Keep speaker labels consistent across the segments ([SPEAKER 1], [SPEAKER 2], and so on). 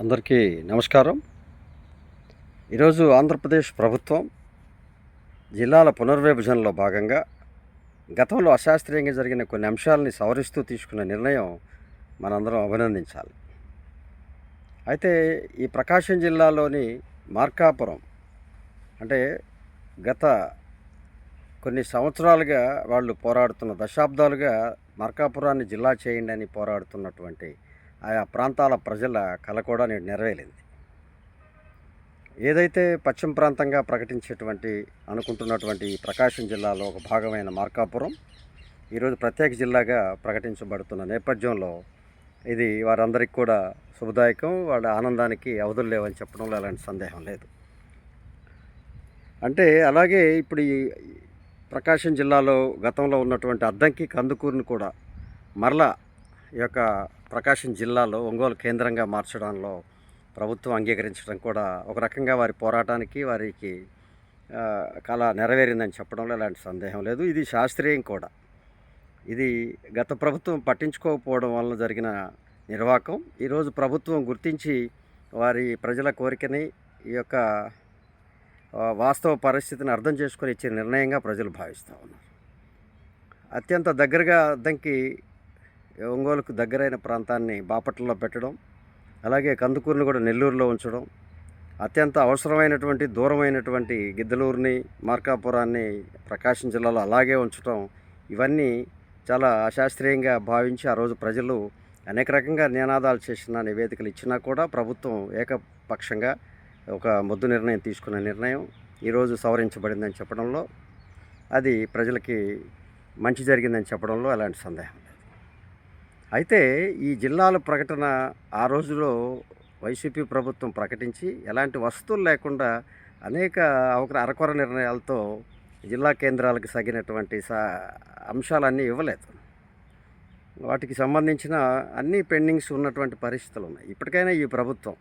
[SPEAKER 1] అందరికీ నమస్కారం. ఈరోజు ఆంధ్రప్రదేశ్ ప్రభుత్వం జిల్లాల పునర్విభజనలో భాగంగా గతంలో అశాస్త్రీయంగా జరిగిన కొన్ని అంశాలని సవరిస్తూ తీసుకున్న నిర్ణయం మనందరం అభినందించాలి. అయితే ఈ ప్రకాశం జిల్లాలోని మార్కాపురం అంటే గత కొన్ని సంవత్సరాలుగా వాళ్ళు పోరాడుతున్న దశాబ్దాలుగా మార్కాపురాన్ని జిల్లా చేయండి అని పోరాడుతున్నటువంటి ఆయా ప్రాంతాల ప్రజల కళ కూడా నేడు నెరవేరింది. ఏదైతే పశ్చిమ ప్రాంతంగా ప్రకటించేటువంటి అనుకుంటున్నటువంటి ఈ ప్రకాశం జిల్లాలో ఒక భాగమైన మార్కాపురం ఈరోజు ప్రత్యేక జిల్లాగా ప్రకటించబడుతున్న నేపథ్యంలో ఇది వారందరికీ కూడా శుభదాయకం వాళ్ళ ఆనందానికి అవధులు లేవని చెప్పడంలో ఎలాంటి సందేహం లేదు. అంటే అలాగే ఇప్పుడు ఈ ప్రకాశం జిల్లాలో గతంలో ఉన్నటువంటి అద్దంకి కందుకూరుని కూడా మరలా ఈ యొక్క ప్రకాశం జిల్లాలో ఒంగోలు కేంద్రంగా మార్చడంలో ప్రభుత్వం అంగీకరించడం కూడా ఒక రకంగా వారి పోరాటానికి వారికి కళ నెరవేరిందని చెప్పడంలో ఎలాంటి సందేహం లేదు. ఇది శాస్త్రీయం కూడా. ఇది గత ప్రభుత్వం పట్టించుకోకపోవడం వలన జరిగిన నిర్వాకం. ఈరోజు ప్రభుత్వం గుర్తించి వారి ప్రజల కోరికని ఈ యొక్క వాస్తవ పరిస్థితిని అర్థం చేసుకొని ఇచ్చే నిర్ణయంగా ప్రజలు భావిస్తూ ఉన్నారు. అత్యంత దగ్గరగా అద్దంకి ఒంగోలుకు దగ్గరైన ప్రాంతాన్ని బాపట్లలో పెట్టడం అలాగే కందుకూరుని కూడా నెల్లూరులో ఉంచడం అత్యంత అవసరమైనటువంటి దూరమైనటువంటి గిద్దలూరుని మార్కాపురాన్ని ప్రకాశం జిల్లాలో అలాగే ఉంచడం ఇవన్నీ చాలా అశాస్త్రీయంగా భావించి ఆ రోజు ప్రజలు అనేక రకంగా నినాదాలు చేసిన నివేదికలు ఇచ్చినా కూడా ప్రభుత్వం ఏకపక్షంగా ఒక ముద్దు నిర్ణయం తీసుకున్న నిర్ణయం ఈరోజు సవరించబడిందని చెప్పడంలో అది ప్రజలకి మంచి జరిగిందని చెప్పడంలో ఎలాంటి సందేహం అయితే ఈ జిల్లాల ప్రకటన ఆ రోజులో వైసీపీ ప్రభుత్వం ప్రకటించి ఎలాంటి వస్తువులు లేకుండా అనేక అవకర అరకొర నిర్ణయాలతో జిల్లా కేంద్రాలకు తగినటువంటి సా అంశాలన్నీ ఇవ్వలేదు. వాటికి సంబంధించిన అన్ని పెండింగ్స్ ఉన్నటువంటి పరిస్థితులు ఉన్నాయి. ఇప్పటికైనా ఈ ప్రభుత్వం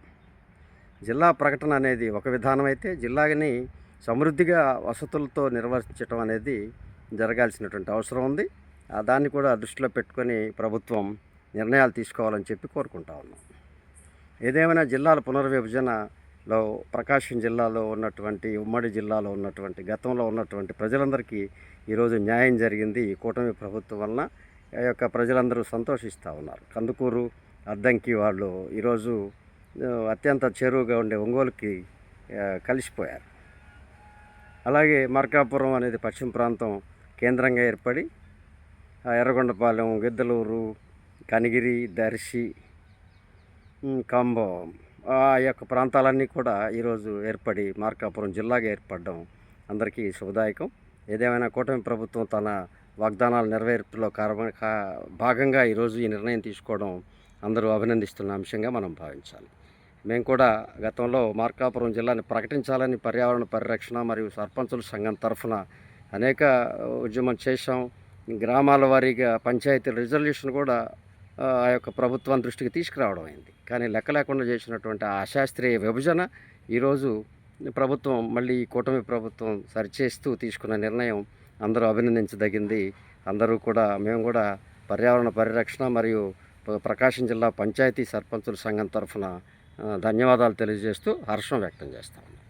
[SPEAKER 1] జిల్లా ప్రకటన అనేది ఒక విధానం అయితే జిల్లాని సమృద్ధిగా వసతులతో నిర్వహించడం అనేది జరగాల్సినటువంటి అవసరం ఉంది. దాన్ని కూడా దృష్టిలో పెట్టుకొని ప్రభుత్వం నిర్ణయాలు తీసుకోవాలని చెప్పి కోరుకుంటా ఉన్నాం. ఏదేమైనా జిల్లాల పునర్విభజనలో ప్రకాశం జిల్లాలో ఉన్నటువంటి ఉమ్మడి జిల్లాలో ఉన్నటువంటి గతంలో ఉన్నటువంటి ప్రజలందరికీ ఈరోజు న్యాయం జరిగింది. ఈ కూటమి ప్రభుత్వం వలన ఆ యొక్క ప్రజలందరూ సంతోషిస్తూ ఉన్నారు. కందుకూరు అద్దంకి వాళ్ళు ఈరోజు అత్యంత చేరువుగా ఉండే ఒంగోలుకి కలిసిపోయారు. అలాగే మార్కాపురం అనేది పశ్చిమ ప్రాంతం కేంద్రంగా ఏర్పడి ఎర్రగొండపాలెం గిద్దలూరు కనిగిరి దర్శి కంబో. ఆ యొక్క ప్రాంతాలన్నీ కూడా ఈరోజు ఏర్పడి మార్కాపురం జిల్లాగా ఏర్పడడం అందరికీ శుభదాయకం. ఏదేమైనా కూటమి ప్రభుత్వం తన వాగ్దానాల నెరవేర్పులో కారణ భాగంగా ఈరోజు ఈ నిర్ణయం తీసుకోవడం అందరూ అభినందిస్తున్న అంశంగా మనం భావించాలి. మేము కూడా గతంలో మార్కాపురం జిల్లాని ప్రకటించాలని పర్యావరణ పరిరక్షణ మరియు సర్పంచుల సంఘం తరఫున అనేక ఉద్యమం చేశాం. గ్రామాల వారీగా పంచాయతీ రిజల్యూషన్ కూడా ఆ యొక్క ప్రభుత్వం దృష్టికి తీసుకురావడం అయింది. కానీ లెక్క లేకుండా చేసినటువంటి ఆ అశాస్త్రీయ విభజన ఈరోజు ప్రభుత్వం మళ్ళీ ఈ కూటమి ప్రభుత్వం సరిచేస్తూ తీసుకున్న నిర్ణయం అందరూ అభినందించదగింది. అందరూ కూడా మేము కూడా పర్యావరణ పరిరక్షణ మరియు ప్రకాశం జిల్లా పంచాయతీ సర్పంచుల సంఘం తరఫున ధన్యవాదాలు తెలియజేస్తూ హర్షం వ్యక్తం చేస్తాము